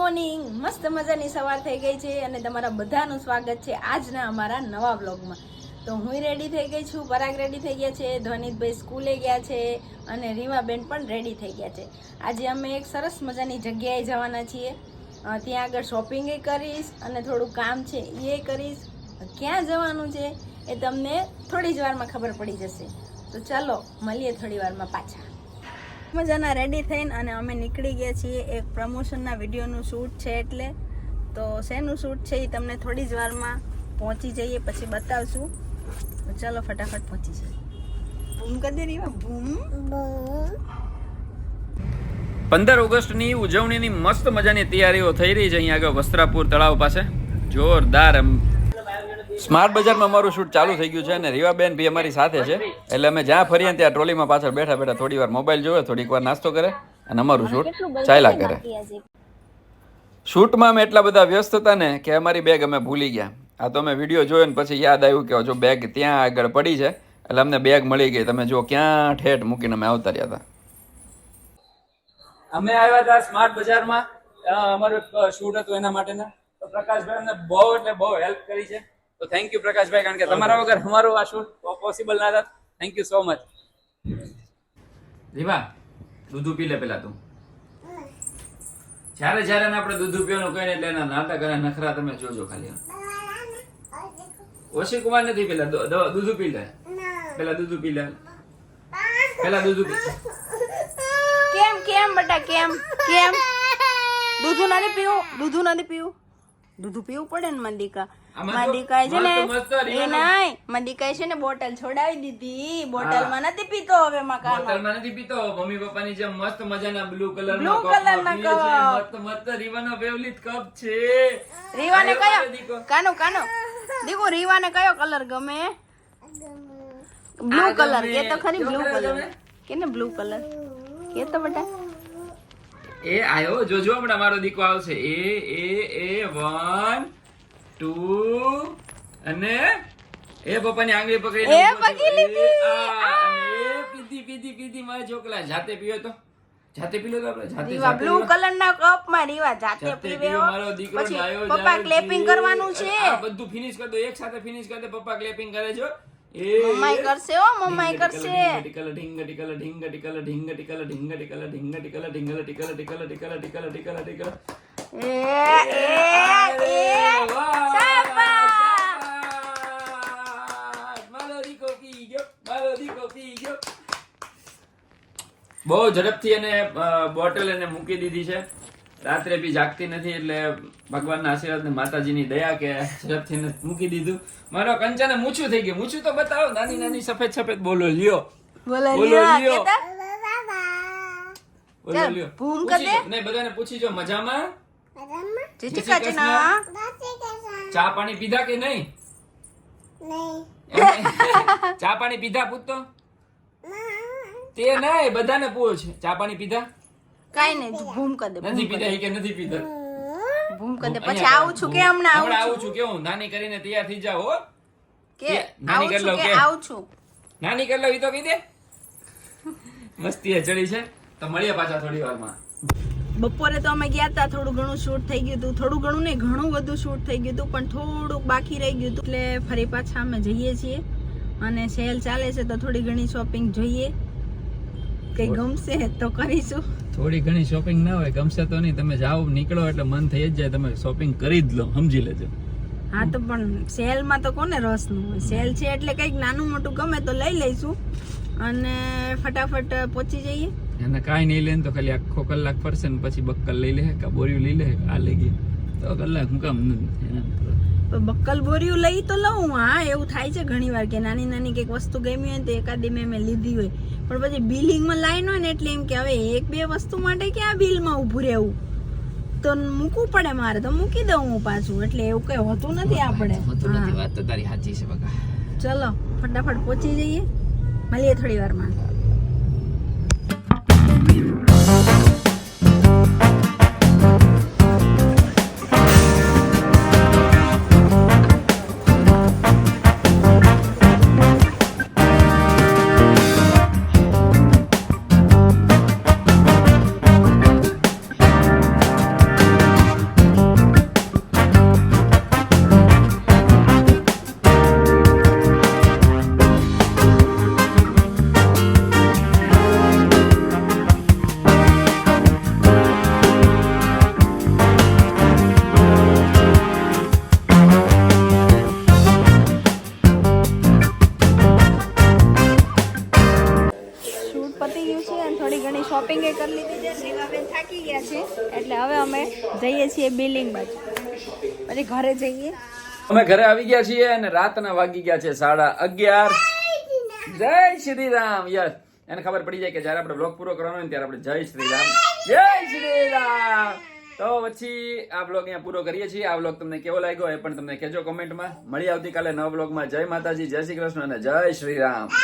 Morning મસ્ત મજાની સવાર થઈ ગઈ છે અને તમારા બધાનું સ્વાગત છે આજના અમારા નવા બ્લોગમાં તો હું રેડી થઈ ગઈ છું, પરાગ રેડી થઈ ગયા છે, ધ્વનિતભાઈ સ્કૂલે ગયા છે અને રીમાબેન પણ રેડી થઈ ગયા છે. આજે અમે એક સરસ મજાની જગ્યાએ જવાના છીએ. ત્યાં આગળ શોપિંગ કરીશ અને થોડું કામ છે એ કરીશ. ક્યાં જવાનું છે એ તમને થોડી જ વારમાં ખબર પડી જશે. તો ચાલો, મળીએ થોડી વારમાં પાછા. મજાના રેડી થઈને અને અમે નીકળી ગયા છીએ એક પ્રમોશનના વિડીયોનું શૂટ છે એટલે. તો શેનું શૂટ છે એ તમને થોડી જ વારમાં પહોંચી જઈએ, પછી બતાવશું. ચાલો ફટાફટ પહોંચી જઈએ. બૂમ કરી દે બૂમ. પંદર ઓગસ્ટની ઉજવણીની મસ્ત મજાની તૈયારીઓ થઈ રહી છે અહીંયા આગળ વસ્ત્રાપુર તળાવ પાસે. જોરદાર સ્માર્ટ બજારમાં અમારું શૂટ ચાલુ થઈ ગયું છે અને રીવાબેન ભી અમારી સાથે છે. એટલે અમે જ્યાં ફરીએ ત્યાં ટ્રોલીમાં પાછળ બેઠા બેઠા થોડી વાર મોબાઈલ જોવે થોડીક વાર નાસ્તો કરે અને અમારું શૂટ ચાલ્યા કરે. શૂટમાં અમે એટલા બધા વ્યસ્ત હતા ને કે અમારી બેગ અમે ભૂલી ગયા. આ તો અમે વીડિયો જોયો ને પછી યાદ આવ્યું કે જો બેગ ત્યાં આગળ પડી છે. એટલે અમને બેગ મળી ગઈ. તમે જો ક્યાં ઠેઠ મૂકીને અમે આવતા રહ્યા હતા. અમે આવ્યા હતા સ્માર્ટ બજારમાં. અમારું શૂટ હતું એના માટેના. તો પ્રકાશભાઈ અમને બહુ એટલે બહુ હેલ્પ કરી છે. તો થેન્ક યુ પ્રકાશભાઈ કારણ કે તમારા વગર અમારું આ શૂટ પોસિબલ ના થાત. થેન્ક યુ સો મચ રીવા દૂધું પી લે પેલા તું. જ્યારે જ્યારે આપણે દૂધું પીવાનું કહીને એટલે એના નાટક અને નખરા તમે જોજો ખાલી. ઓશી કુમાર નથી પેલા દૂધું પી લે. પેલા દૂધું પી લે. પેલા દૂધું પી કેમ કેમ બટા કેમ કેમ? દૂધું નથી પીવું દૂધું નથી પીવું. દૂધું પીવું પડે ને મંદિકા. તો છે ને એ. નહીં મંદિકા છે ને બોટલ છોડાવી દીધી. બોટલમાં નથી પીતો હવે મકાનમાં બોટલમાં નથી પીતો. મમ્મી પપ્પાની જેમ મસ્ત મજાના બ્લુ કલર બ્લુ કલર ના મસ્ત મસ્ત રીવાનો વેવલિત કપ છે. રીવાને કયો? કાનો કાનો. દીકુ રીવાને કયો કલર ગમે? બ્લુ કલર એ કે તો ખરી બ્લુ કલર? કે ને બ્લુ કલર કે તો બટા? એ આયો જોજો હમણાં મારો દીકો આવશે. એ એ એ વન. ટુ અને એ પપ્પાની આંગળી પકડી એ પકડી લીધી. એ પીધી પીધી પીધી મારા છોકરા જાતે પીયો તો જાતે પી લો તો આપણે જાતે રીવા બ્લુ કલર ના કપમાં રીવા જાતે પીવે મારો દીકરો પછી પપ્પા ક્લેપિંગ કરવાનું છે આ બધું ફિનિશ કરી દો એક સાથે ફિનિશ કરી દે પપ્પા ક્લેપિંગ કરે છે એ મમ્માઈ કરશે હો મમ્માઈ કરશે ટિકલ ઢીંગ ટીકલ ઢીંગ ટિકલ ઢીંગ ટિકલ ઢીંગ ટિકલ ઢીંગ ટિકલ ઢીંગ ટિકલ ટિકલ ટિકલ ટિકલ ટિકલ ટિકલ એ એ એ શાબાશ. મારો દીકો પી ગયો મારો દીકો પી ગયો બહુ ઝડપથી એને બોટલ એને મૂકી દીધી છે. રાત્રે બી જાગતી નથી એટલે ભગવાનના આશીર્વાદ ને માતાજીની દયા કે ઝડપથી મૂકી દીધું. મારો કંચાને મૂછું થઈ ગયું. મૂછું તો બતાવો નાની નાની સફેદ સફેદ બોલો લ્યો. બોલો બોલો લ્યો લ્યો. બોલો લ્યો. ભૂમ પૂછી દે. જો. બધાને પૂછી જો મજામાં? ચા પાણી પીધા કે નહીં? ચા પાણી પીધા પૂછતો? તે નહીં બધાને પૂછ ચા પાણી પીધા? કાઈ નહીં ભૂમ કર દે નથી પીધા કે નથી પીધા. ભૂમ કર દે. પછી આવું છું કે હમણાં આવું હમણાં છું કે હું નાની કરીને તૈયાર થઈ હો. કે નાની કરી છું લઉં કે? આવું છું? નાની કરી લો ઈ તો કહી દે. મસ્તી ચડી છે. તો મળીએ પાછા થોડી વારમાં. બપોરે તો અમે ગયા હતા થોડું ઘણું શૂટ થઈ ગયું હતું થોડું ઘણું નહીં ઘણું બધું શૂટ થઈ ગયું હતું પણ થોડુંક બાકી રહી ગયું હતું એટલે ફરી પાછા અમે જઈએ છીએ. અને સેલ ચાલે છે તો થોડી ઘણી શોપિંગ જોઈએ. કઈ ગમશે તો કરીશું. થોડી ઘણી શોપિંગ ના હોય ગમશે તો નહીં. તમે જાઓ નીકળો એટલે મન થઈ જ જાય તમે શોપિંગ કરી જ લો સમજી લેજો. હા તો પણ સેલમાં તો કોને રસનું હોય? સેલ છે એટલે કંઈક નાનું મોટું ગમે તો લઈ લઈશું. અને ફટાફટ પહોંચી જઈએ. એને કાંઈ નહીં લે તો ખાલી આખો કલાક ફરશે ને પછી બક્કલ લઈ લે કે બોરિયું લઈ લે આ લઈ ગઈ. તો કલાક હું કામ એના તો બક્કલ બોરિયું લઈ તો લઉં. હા એવું થાય છે ઘણી વાર કે નાની નાની કંઈક વસ્તુ ગમી હોય તો એકાદી મેં મેં લીધી હોય. પણ પછી બિલિંગમાં લાઈન હોય ને એટલે એમ કે હવે એક બે વસ્તુ માટે ક્યાં બિલમાં ઊભું રહેવું? તો મૂકવું પડે મારે તો મૂકી દઉં હું પાછું. એટલે એવું કઈ હોતું નથી આપણે. હોતું નથી વાત તો તારી સાચી છે બકા. ચલો ફટાફટ પહોંચી જઈએ. મળીએ થોડી વારમાં. શોપિંગ એ કરી લીધી છે. રીવાબેન થાકી ગયા છે. એટલે હવે અમે જઈએ છીએ બિલિંગ બાજુ. પછી ઘરે જઈએ. અમે ઘરે આવી ગયા છીએ અને રાતના વાગી ગયા છે સાડા અગિયાર. જય શ્રી રામ યસ. એને ખબર પડી જાય કે જયારે આપણે બ્લોગ પૂરો કરવાનો હોય ત્યારે આપણે જય શ્રી રામ જય શ્રી રામ તો પછી આ બ્લોગ અહીંયા પૂરો કરીએ છીએ. આ બ્લોગ તમને કેવો લાગ્યો એ પણ તમને કહેજો કોમેન્ટમાં મળી આવતીકાલે નવા બ્લોગમાં જય માતાજી, જય શ્રી કૃષ્ણ અને જય શ્રી રામ